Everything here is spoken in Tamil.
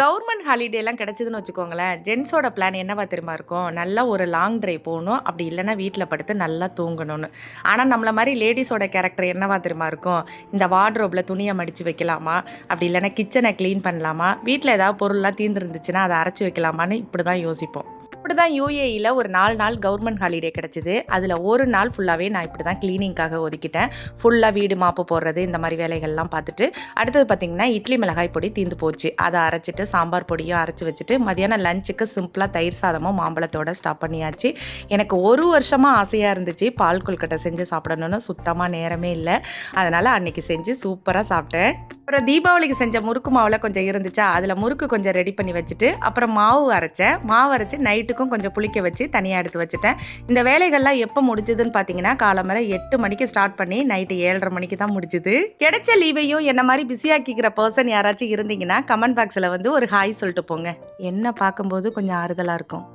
கவர்மெண்ட் ஹாலிடேலாம் கிடச்சிதுன்னு வச்சுக்கோங்களேன் ஜென்ஸோட பிளான் என்னவா தெரியுமா இருக்கும்? நல்லா ஒரு லாங் ட்ரைவ் போகணும் அப்படி இல்லைன்னா வீட்டில் படுத்து நல்லா தூங்கணும்னு. ஆனால் நம்மளை மாதிரி லேடிஸோட கேரக்டர் என்னவா தெரியுமா இருக்கும்? இந்த வார்ட்ரோப்பில் துணியை மடித்து வைக்கலாமா? அப்படி இல்லைன்னா கிச்சனை க்ளீன் பண்ணலாமா? வீட்டில் ஏதாவது பொருள்லாம் தீர்ந்துருந்துச்சுன்னா அதை அரைச்சி வைக்கலாமான்னு இப்படி தான் யோசிப்போம். இப்படி தான் யூஏஇயில் ஒரு நாலு நாள் கவர்மெண்ட் ஹாலிடே கிடச்சிது. அதில் ஒரு நாள் ஃபுல்லாகவே நான் இப்படி தான் க்ளீனிங்காக ஒதுக்கிட்டேன் ஃபுல்லாக வீடு மாப்பு போடுறது இந்த மாதிரி வேலைகள்லாம் பார்த்துட்டு அடுத்தது பார்த்திங்கன்னா இட்லி மிளகாய் பொடி தீந்து போச்சு. அதை அரைச்சிட்டு சாம்பார் பொடியும் அரைச்சி வச்சுட்டு மதியானம் லஞ்சுக்கு சிம்பிளாக தயிர் சாதமும் மாம்பழத்தோட ஸ்டாப் பண்ணியாச்சு. எனக்கு ஒரு வருஷமாக ஆசையாக இருந்துச்சு பால் கொல்கட்டை செஞ்சு சாப்பிடணும்னு. சுத்தமாக நேரமே இல்லை. அதனால் அன்னைக்கு செஞ்சு சூப்பராக சாப்பிட்டேன். அப்புறம் தீபாவளிக்கு செஞ்ச முறுக்கு மாவில் கொஞ்சம் இருந்துச்சா அதில் முறுக்கு கொஞ்சம் ரெடி பண்ணி வச்சுட்டு அப்புறம் மாவு அரைச்சேன். மாவு அரைச்சி நைட்டுக்கும் கொஞ்சம் புளிக்க வச்சு தனியாக எடுத்து வச்சுட்டேன். இந்த வேலைகள்லாம் எப்போ முடிஞ்சதுன்னு பார்த்தீங்கன்னா காலம்பரை எட்டு மணிக்கு ஸ்டார்ட் பண்ணி நைட்டு ஏழரை மணிக்கு தான் முடிஞ்சுது. கிடைச்ச லீவையும் என்ன மாதிரி பிஸியாக்கிக்கிற பர்சன் யாராச்சும் இருந்தீங்கன்னா கமெண்ட் பாக்ஸில் வந்து ஒரு ஹாய் சொல்லிட்டு போங்க. என்ன பார்க்கும்போது கொஞ்சம் ஆறுதலாக இருக்கும்.